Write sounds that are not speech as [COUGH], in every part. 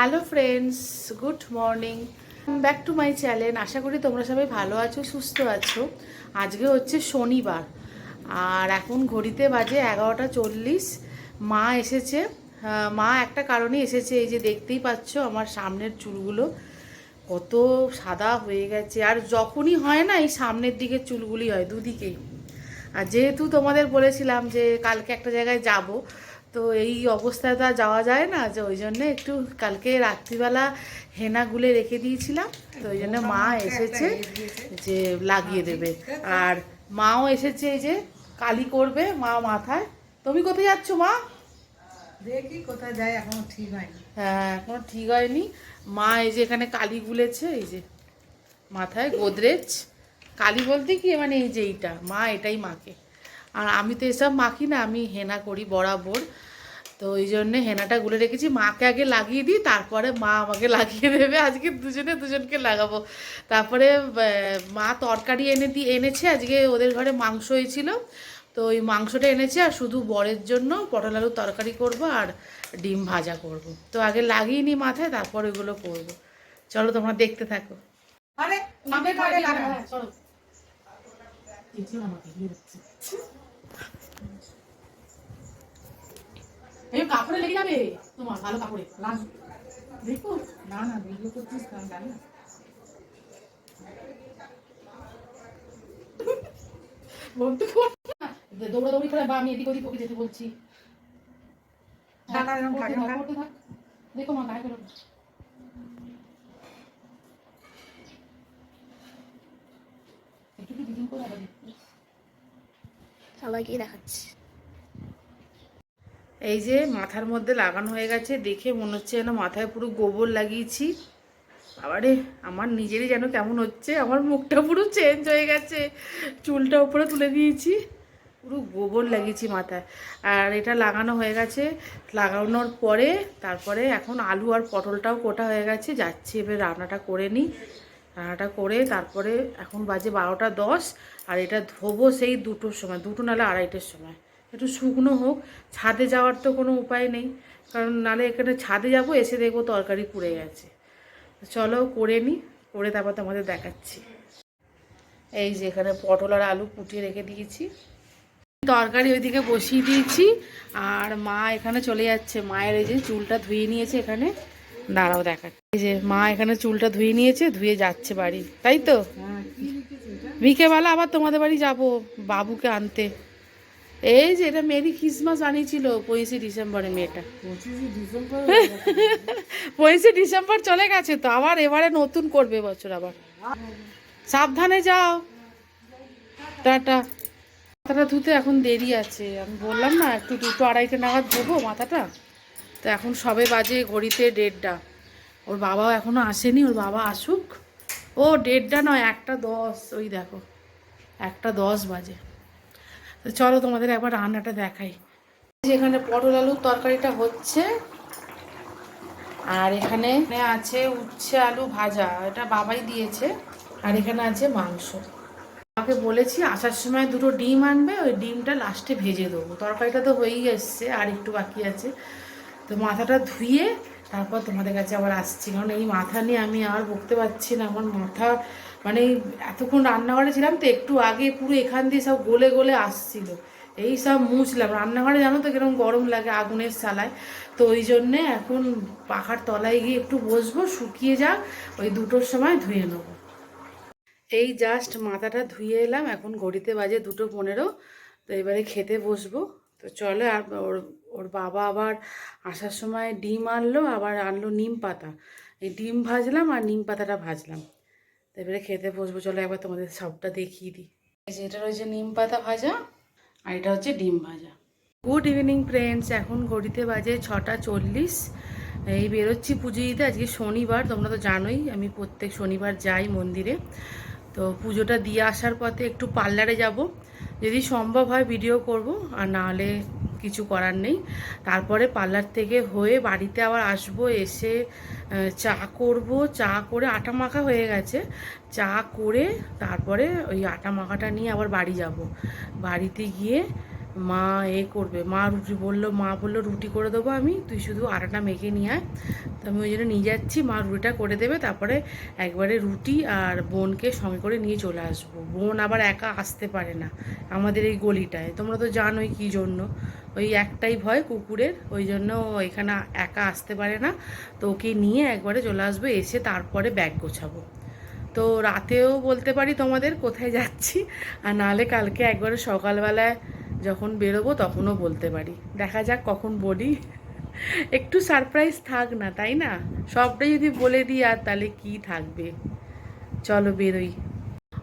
Hello friends good morning back to my channel আশা করি তোমরা সবাই ভালো আছো, সুস্থ আছো। আজকে হচ্ছে শনিবার। আর এখন ঘড়িতে বাজে এগারোটা চল্লিশ। মা এসেছে। মা একটা কারণে এসেছে। এই যে দেখতেই পাচ্ছ আমার সামনের চুলগুলো কত সাদা হয়ে গেছে। আর যখনই হয় না, এই সামনের দিকে চুলগুলি হয় দুদিকেই। আর যেহেতু তোমাদের বলেছিলাম যে কালকে একটা জায়গায় যাব তো এই অবস্থায় তো আর যাওয়া যায় না যে ওই জন্য একটু কালকে রাত্রিবেলা হেনা গুলে রেখে দিয়েছিলাম তো ওই জন্য মা এসেছে যে লাগিয়ে দেবে। আর মাও এসেছে এই যে কালি করবে মা মাথায়। তুমি কোথায় যাচ্ছ মা? দেখি কোথায় যায় এখনও ঠিক হয়নি। হ্যাঁ এখনও ঠিক হয়নি। মা এই যে এখানে কালি গুলেছে এই যে মাথায় গোদরেজ। কালি বলতে কি মানে এই যে এইটা মা এটাই মাকে। আর আমি তো এসব মাখি না আমি হেনা করি বরাবর। তো ওই জন্য হেনাটা গুলে রেখেছি। মাকে আগে লাগিয়ে দিই তারপরে মা আমাকে [LAUGHS] লাগিয়ে দেবে। আজকে দুজনে দুজনকে লাগাবো। তারপরে মা তরকারি এনে দিয়ে এনেছে। আজকে ওদের ঘরে মাংস হয়েছিল তো ওই মাংসটা এনেছে আর শুধু বরের জন্য পটল আলুর তরকারি করব আর ডিম ভাজা করব। তো আগে লাগিয়ে নিই মাথায় তারপর ওইগুলো করব। চলো তোমরা দেখতে থাকো। আরে আমি পরে লাগাবো এই কাপড়ে লেগে যাবে? তোমার ভালো কাপড়ে। দেখো না না ভিডিও করছিস কারণ জানি বলতে দৌড়াদৌড়ি করে বা আমি এদিক ওদিক ওকে যেতে বলছি। দেখো মা গায়ে করে। সবাইকে দেখাচ্ছি। এই যে মাথার মধ্যে লাগানো হয়ে গেছে, দেখে মনে হচ্ছে যেন মাথায় পুরো গোবর লাগিয়েছি। আবারে আমার নিজেরই যেন কেমন হচ্ছে, আমার মুখটা পুরো চেঞ্জ হয়ে গেছে। চুলটা উপরে তুলে দিয়েছি, পুরো গোবর লাগিয়েছি মাথায়। আর এটা লাগানো হয়ে গেছে, লাগানোর পরে তারপরে এখন আলু আর পটলটাও কোটা হয়ে গেছে, যাচ্ছি এবার রান্নাটা করে নিই। রান্নাটা করে তারপরে এখন বাজে বারোটা দশ, আর এটা ধোবো সেই দুটোর সময়, দুটো নাহলে আড়াইটের সময়। একটু শুকনো হোক ছাদে যাওয়ার তো কোনো উপায় নেই। কারণ নালে এখানে ছাদে যাব এসে দেখব তরকারি পুড়ে গেছে। চলো করে নিই করে তারপর তোমাদের দেখাচ্ছি। এই যে এখানে পটল আর আলু কুটিয়ে রেখে দিয়েছি। তরকারি ওইদিকে বসিয়ে দিয়েছি আর মা এখানে চলে যাচ্ছে। মায়ের এই যে চুলটা ধুয়ে নিয়েছে এখানে। দাঁড়াও দেখা এই যে মা এখানে চুলটা ধুয়ে নিয়েছে ধুয়ে যাচ্ছে বাড়ি। তাই তো? হ্যাঁ বিকেবেলা আবার তোমাদের বাড়ি যাব বাবুকে আনতে। এই যে এটা মেরি ক্রিসমাস আনিয়েছিল পঁচিশে ডিসেম্বরে মেয়েটা। পঁচিশে ডিসেম্বর চলে গেছে তো আবার এবারে নতুন করবে বছর আবার। সাবধানে যাও। টাটা। মাথাটা ধুতে এখন দেরি আছে। আমি বললাম না একটু দুটো আড়াইটে নাগাদ ধোবো মাথাটা। তো এখন সবে বাজে ঘড়িতে দেড়টা। ওর বাবাও এখনও আসেনি ওর বাবা আসুক। ও দেড়টা নয় একটা দশ ওই দেখো। একটা দশ বাজে। তো চলো তোমাদের একবার রান্নাটা দেখাই। যেখানে পটল আলুর তরকারিটা হচ্ছে, আর এখানে আছে উচ্ছে আলু ভাজা, এটা বাবাই দিয়েছে, আর এখানে আছে মাংস। আমাকে বলেছি আসার সময় দুটো ডিম আনবে, ওই ডিমটা লাস্টে ভেজে দেবো। তরকারিটা তো হয়েই এসছে, আর একটু বাকি আছে। তো মাথাটা ধুয়ে তারপর তোমাদের কাছে আবার আসছি, কারণ এই মাথা নিয়ে আমি আর বকতে পারছি না, আমার মাথা মানে এতক্ষণ রান্নাঘরে ছিলাম তো একটু আগে পুরো এখান দিয়ে সব গলে গলে আসছিল। এই সব মুছলাম। রান্নাঘরে জানো তো কীরকম গরম লাগে আগুনের সালায় তো ওই জন্যে এখন পাখার তলায় গিয়ে একটু বসবো, শুকিয়ে যাক, ওই দুটোর সময় ধুয়ে নেব। এই জাস্ট মাথাটা ধুয়ে এলাম, এখন ঘড়িতে বাজে দুটো পনেরো। তো এবারে খেতে বসবো। তো চলো, আর ওর ওর বাবা আবার আসার সময় ডিম আনলো, আবার আনলো নিম পাতা। এই ডিম ভাজলাম আর নিম পাতাটা ভাজলাম। এবারে খেতে বসবো চলো একবার তোমাদের সবটা দেখিয়ে দিই। এটা রয়েছে নিম পাতা ভাজা আর এটা হচ্ছে ডিম ভাজা। গুড ইভিনিং ফ্রেন্ডস এখন ঘড়িতে বাজে ছটা চল্লিশ। এই বেরোচ্ছি পুজো দিতে আজকে শনিবার তোমরা তো জানোই আমি প্রত্যেক শনিবার যাই মন্দিরে। তো পুজোটা দিয়ে আসার পথে একটু পার্লারে যাব। যদি সম্ভব হয় ভিডিও করব আর নাহলে কিছু করার নেই। তারপরে পার্লার থেকে হয়ে বাড়িতে আবার আসব, এসে চা করব। চা করে আটা মাখা হয়ে গেছে। চা করে তারপরে ওই আটা মাখাটা নিয়ে আবার বাড়ি যাব। বাড়িতে গিয়ে মা এ করবে, মা রুটি বলল, মা বলল, রুটি করে দেবো আমি, তুই শুধু আটাটা মেখে নিয়ে আয়। তো আমি ওই জন্য নিয়ে যাচ্ছি, মা রুটিটা করে দেবে, তারপরে একবারে রুটি আর বোনকে সঙ্গে করে নিয়ে চলে আসব। বোন আবার একা আসতে পারে না আমাদের এই গলিটায়, তোমরা তো জানোই কী জন্য। ওই একটাই ভয় কুকুরের, ওই জন্য এখানে একা আসতে পারে না। তো ওকে নিয়ে একবারে চলে আসবে, এসে তারপরে ব্যাগ গোছাবো। তো রাতেও বলতে পারি তোমাদের কোথায় যাচ্ছি, আর নাহলে কালকে একবারে সকালবেলায় যখন বেরোবো তখনও বলতে পারি। দেখা যাক কখন বলি। একটু সারপ্রাইজ থাক না, তাই না? সবটাই যদি বলে দিই আর তাহলে কি থাকবে? চলো বেরোই।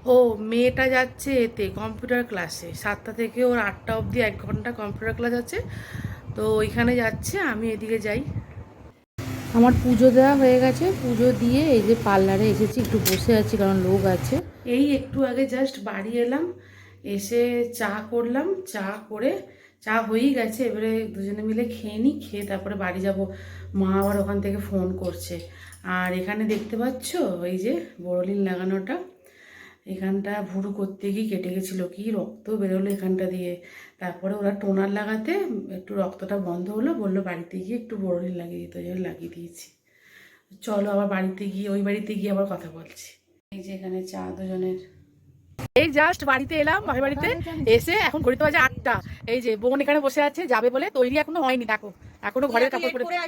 ও, মেয়েটা যাচ্ছে এতে কম্পিউটার ক্লাসে সাতটা থেকে ওর আটটা অবধি এক ঘণ্টা কম্পিউটার ক্লাস আছে। তো ওইখানে যাচ্ছে, আমি এদিকে যাই। আমার পুজো দেওয়া হয়ে গেছে। পুজো দিয়ে এই যে পার্লারে এসেছি, একটু বসে আছি কারণ লোক আছে। এই একটু আগে জাস্ট বাড়ি এলাম। এসে চা করলাম, চা করে, চা হয়েই গেছে। এবারে দুজনে মিলে খেয়ে নিই, খেয়ে তারপরে বাড়ি যাব। মা আবার ওখান থেকে ফোন করছে। আর এখানে দেখতে পাচ্ছ ওই যে বড়লিন লাগানোটা? এখানটা ভুরু করতে গিয়ে কেটে গেছিল। কি রক্ত বেরোলো এখানটা দিয়ে। তারপরে ওরা টোনার লাগাতে একটু রক্তটা বন্ধ হলো, বলল বাড়িতে গিয়ে একটু বড়লিন লাগিয়ে দিতে। ওই লাগিয়ে দিয়েছি। চলো আবার বাড়িতে গিয়ে, ওই বাড়িতে গিয়ে আবার কথা বলছি। এই যে এখানে চা দুজনের এই জাস্ট বাড়িতে এলাম বাপের বাড়িতে এসে এখন ঘড়িতে বাজে আটটা। এই যে বোন এখানে বসে আছে যাবে বলে তৈরি এখনও হয়নি দেখো। এখনও ঘরের কাপড় পরে হয়ে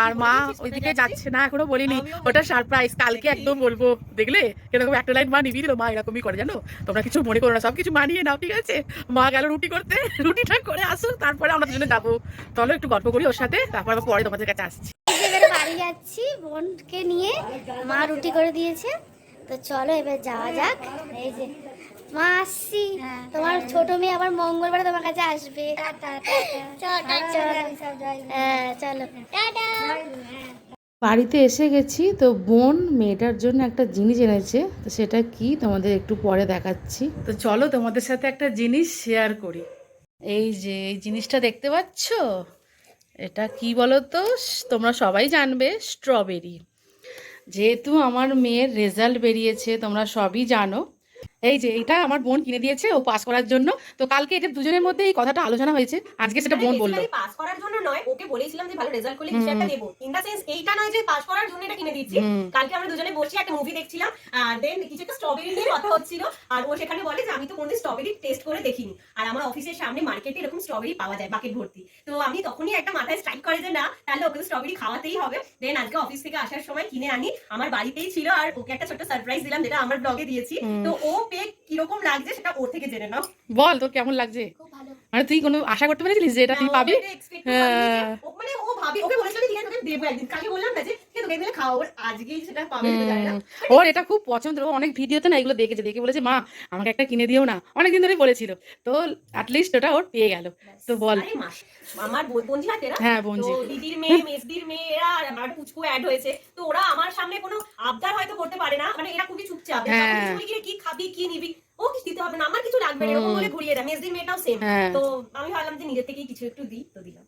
আর মা ওইদিকে যাচ্ছে না এখনও বলিনি। ওটা সারপ্রাইজ কালকে একদম বলব। দেখলে? এরকম একটা লাইন মা নিবি দিল। মা এরকমই করে জানো? তোমরা কিছু মনে করো না সব কিছু মানিয়ে নাও ঠিক আছে? মা গেল রুটি করতে। রুটিটা করে আসুক তারপরে আমরা দুজনে যাব। তাহলে একটু গল্প করি ওর সাথে তারপর আবার পরে তোমাদের কাছে আসছি। বাড়ি যাচ্ছি বোনকে নিয়ে। মা রুটি করে দিয়েছে। তো চলো এবার যাওয়া যাক। এই যে মা আসছি। তোমার ছোট মেয়ে আবার মঙ্গলবার তোমার কাছে আসবে। [LAUGHS] হ্যাঁ চলো। বাড়িতে এসে গেছি তো বোন মেয়েটার জন্য একটা জিনিস এনেছে তো সেটা কি তোমাদের একটু পরে দেখাচ্ছি। তো চলো তোমাদের সাথে একটা জিনিস শেয়ার করি। এই যে এই জিনিসটা দেখতে পাচ্ছ? এটা কি বলো তো তোমরা সবাই জানবে স্ট্রবেরি যেহেতু আমার মেয়ের রেজাল্ট বেরিয়েছে তোমরা সবই জানো। এই যে এটা আমার বোন কিনে দিয়েছে ও পাস করার জন্য। তো কালকে এটা দুজনের মধ্যে এই কথাটা আলোচনা হয়েছে। আজকে সেটা বোন বলল। পাস করার জন্য নয় ওকে বলেছিলাম যে ভালো রেজাল্ট করলে কিছু একটা দেবো ইন দা সেন্স এইটা নয় যে পাস করার জন্য এটা কিনে দিচ্ছি। কালকে আমরা দুজনে বসে একটা মুভি দেখছিলাম আর দেন কিছু একটা স্ট্রবেরি নিয়ে কথা হচ্ছিল আর ও সেখানে বলে যে আমি তো কোনোদিন স্ট্রবেরি টেস্ট করে দেখিনি। আর আমার অফিসের সামনে মার্কেটে এরকম স্ট্রবেরি পাওয়া যায় বাকেট ভর্তি। তো আমি তখনই একটা মাথায় স্ট্রাইক করে যে না তাহলে ওকে স্ট্রবেরি খাওয়াতেই হবে। দেন আজকে অফিস থেকে আসার সময় কিনে আনি। আমার বাড়িতেই ছিল আর ওকে একটা ছোট্ট সারপ্রাইজ দিলাম যেটা আমার ব্লগে দিয়েছি। তো ও কীরকম লাগছে সেটা ওর থেকে জেনে নাও। বল তোর কেমন লাগছে? মানে তুই কোনো আশা করতে পেরেছিলিস যে এটা তুই পাবি? হ্যাঁ। মানে ও ভাবি ওকে বলেছিল ঠিক আছে দেবো একদিন। কালকে বললাম না যে তোকে দিলে খাওয়াবো আজকেই সেটা পাবে সেটা জানি না। ওর এটা খুব পছন্দ অনেক ভিডিওতে না এগুলো দেখেছে দেখে বলেছে মা আমাকে একটা কিনে দিও না। অনেকদিন ধরে বলেছিল। তো অ্যাটলিস্ট ওটা ওর পেয়ে গেল। তো বল। আমার বোন- বঞ্জি হাতে হ্যাঁ তো দিদির মেয়ে মেজদির মেয়ে এরা আর আমার পুচকু অ্যাড হয়েছে। তো ওরা আমার সামনে কোনো আবদার হয়তো করতে পারে না। মানে এরা খুবই চুপচাপ। হ্যাঁ। কি খাবি কি নিবি? ও কিছু দিতে হবে না আমার কিছু লাগবে না এরকম বলে ঘুরিয়ে দেয়। মেজদির মেয়েটাও সেম হ্যাঁ। তো আমি ভাবলাম যে নিজের থেকেই কিছু একটু দিই তো দিলাম।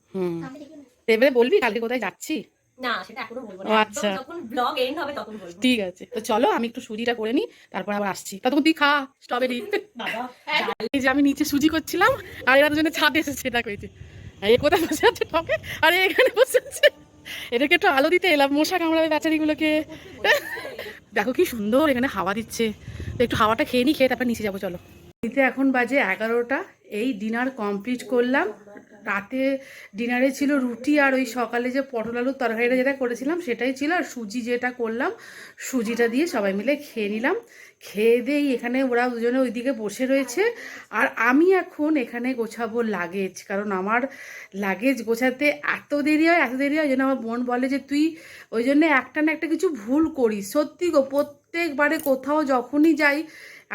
এবারে বলবি কালকে কোথায় যাচ্ছি? না সেটা এখনও বলব না। আচ্ছা। যখন ব্লগ এন্ড হবে তখন বলব। ঠিক আছে। তো চলো আমি একটু সুজিটা করে নিই তারপর আবার আসছি। ততক্ষণ তুই খা স্ট্রবেরি [LAUGHS] এই যে আমি নিচে সুজি করছিলাম আর এরা দুজনে ছাদে এসেছে আর এ কোথায় বসে আছে টপে আর এখানে বসে আছে। এদেরকে একটু আলো দিতে এলাম মশা কামড়াবে বেচারিগুলোকে। দেখো কি সুন্দর এখানে হাওয়া দিচ্ছে। একটু হাওয়াটা খেয়ে নি খেয়ে তারপর নিচে যাব, চলো। এতে এখন বাজে এগারোটা, এই ডিনার কমপ্লিট করলাম। রাতে ডিনারে ছিল রুটি আর ওই সকালে যে পটল আলুর তরকারিটা যেটা করেছিলাম সেটাই ছিল, আর সুজি যেটা করলাম, সুজিটা দিয়ে সবাই মিলে খেয়ে নিলাম। খেয়ে দিয়েই এখানে ওরা দুজনে ওইদিকে বসে রয়েছে। আর আমি এখন এখানে গোছাবো লাগেজ, কারণ আমার লাগেজ গোছাতে এত দেরি হয়, এত দেরি হয় যেন আমার বোন বলে যে, তুই ওই জন্য একটা না একটা কিছু ভুল করিস। সত্যি গো প্রত্যেকবারে কোথাও যখনই যাই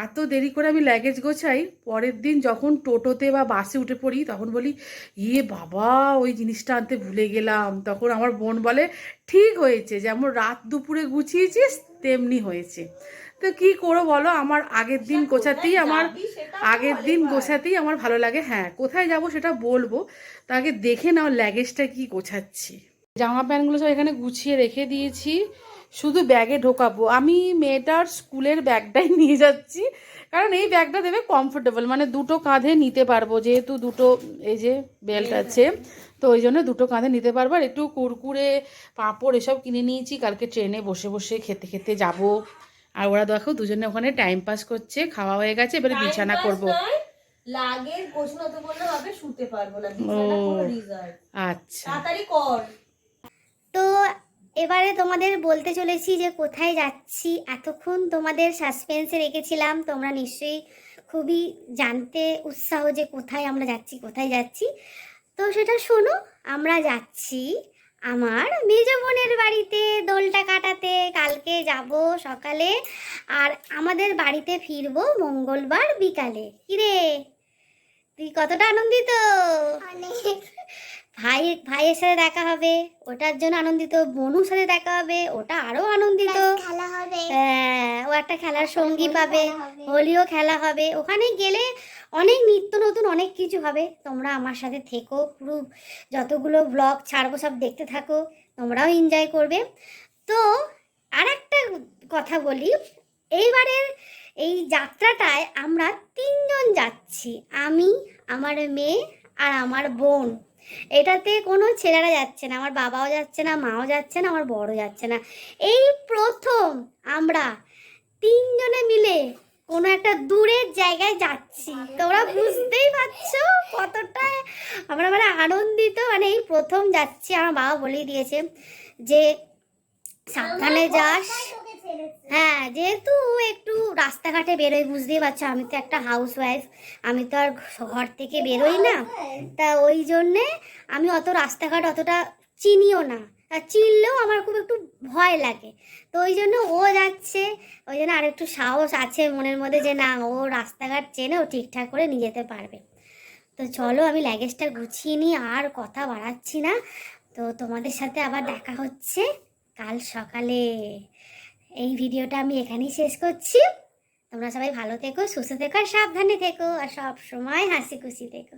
এত দেরি করে আমি লাগেজ গোছাই পরের দিন যখন টোটোতে বা বাসে উঠে পড়ি তখন বলি ইয়ে বাবা ওই জিনিসটা আনতে ভুলে গেলাম। তখন আমার বোন বলে ঠিক হয়েছে যেমন রাত দুপুরে গুছিয়েছিস তেমনি হয়েছে। তো কি করো বলো আমার আগের দিন গোছাতেই আমার আগের দিন গোছাতেই আমার ভালো লাগে। হ্যাঁ কোথায় যাব সেটা বলব। তো আগে দেখে নাও ল্যাগেজটা কি গোছাচ্ছি। জামা প্যান্টগুলো সব এখানে গুছিয়ে রেখে দিয়েছি। শুধু ব্যাগে ঢোকাবো। আমি মেয়েটার স্কুলের ব্যাগটাই [LAUGHS] নিয়ে যাচ্ছি। কারণ এই ব্যাগটা দেবে কমফোর্টেবল মানে দুটো কাঁধে নিতে পারব যেহেতু দুটো এই যে বেল্ট আছে। তো ওই জন্য দুটো কাঁধে নিতে পারব। আর একটু কুরকুরে পাঁপড় এসব কিনে নিয়েছি। কালকে ট্রেনে বসে বসে খেতে খেতে যাব। আর ওরা দেখো দুজনে ওখানে টাইম পাস করছে খাওয়া হয়ে গেছে এবারে বিছানা করব। লাগের বললে হবে শুতে পারব না বিছানা পুরো রিজার্ভ আচ্ছা। তাড়াতাড়ি কর। তো এবারে তোমাদের বলতে চলেছি যে কোথায় যাচ্ছি। এতক্ষণ তোমাদের সাসপেন্সে রেখেছিলাম। তোমরা নিশ্চয়ই খুবই জানতে উৎসাহ যে কোথায় আমরা যাচ্ছি, কোথায় যাচ্ছি। তো সেটা শোনো, আমরা যাচ্ছি আমার মেজ বোনের বাড়িতে। দোলটা কাটাতে কালকে যাব সকালে। আর আমাদের বাড়িতে ফিরবো মঙ্গলবার বিকালে। কিরে, তুই কতটা আনন্দিত? ভাই ভাইয়ের সাথে দেখা হবে। ওটার জন্য আনন্দিত। বনুর সাথে দেখা হবে। ওটা আরও আনন্দিত। খেলা হবে। হ্যাঁ, ও একটা খেলার সঙ্গী পাবে। হোলিও খেলা হবে। ওখানে গেলে অনেক নিত্য নতুন অনেক কিছু হবে। তোমরা আমার সাথে থেকো। পুরো যতগুলো ব্লগ ছাড়বো সব দেখতে থাকো। তোমরাও এনজয় করবে। তো আর একটা কথা বলি। এইবারের এই যাত্রাটায় আমরা তিনজন যাচ্ছি। আমি আমার মেয়ে আর আমার বোন। এটাতে কোনো ছেলেরা যাচ্ছে না, আমার বাবাও যাচ্ছে না, মাও যাচ্ছে না, আমার বড় যাচ্ছে না। এই প্রথম আমরা তিনজনে মিলে কোনো একটা দূরের জায়গায় যাচ্ছি। তোমরা বুঝতেই পারছ কতটা আমরা মানে আনন্দিত মানে এই প্রথম যাচ্ছি, আমার বাবা বলেই দিয়েছে যে সাবধানে যাস। হ্যাঁ যেহেতু একটু রাস্তাঘাটে বেরোয় বুঝতেই পারছ আমি তো একটা হাউস ওয়াইফ আমি তো আর ঘর থেকে বেরোই না। তা ওই জন্যে আমি অত রাস্তাঘাট অতটা চিনিও না। আর চিনলেও আমার খুব একটু ভয় লাগে। তো ওই জন্য ও যাচ্ছে ওই জন্য আর একটু সাহস আছে মনের মধ্যে যে না ও রাস্তাঘাট চেনে ও ঠিকঠাক করে নিয়ে যেতে পারবে। তো চলো আমি লাগেজটা গুছিয়ে নিই আর কথা বাড়াচ্ছি না। তো তোমাদের সাথে আবার দেখা হচ্ছে। কাল সকালে। এই ভিডিওটা আমি এখানেই শেষ করছি। তোমরা সবাই ভালো থেকো, সুস্থ থেকো আর সাবধানে থেকো আর সব সময় হাসি খুশি থেকো।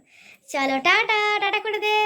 চলো, টাটা টাটা করে দে।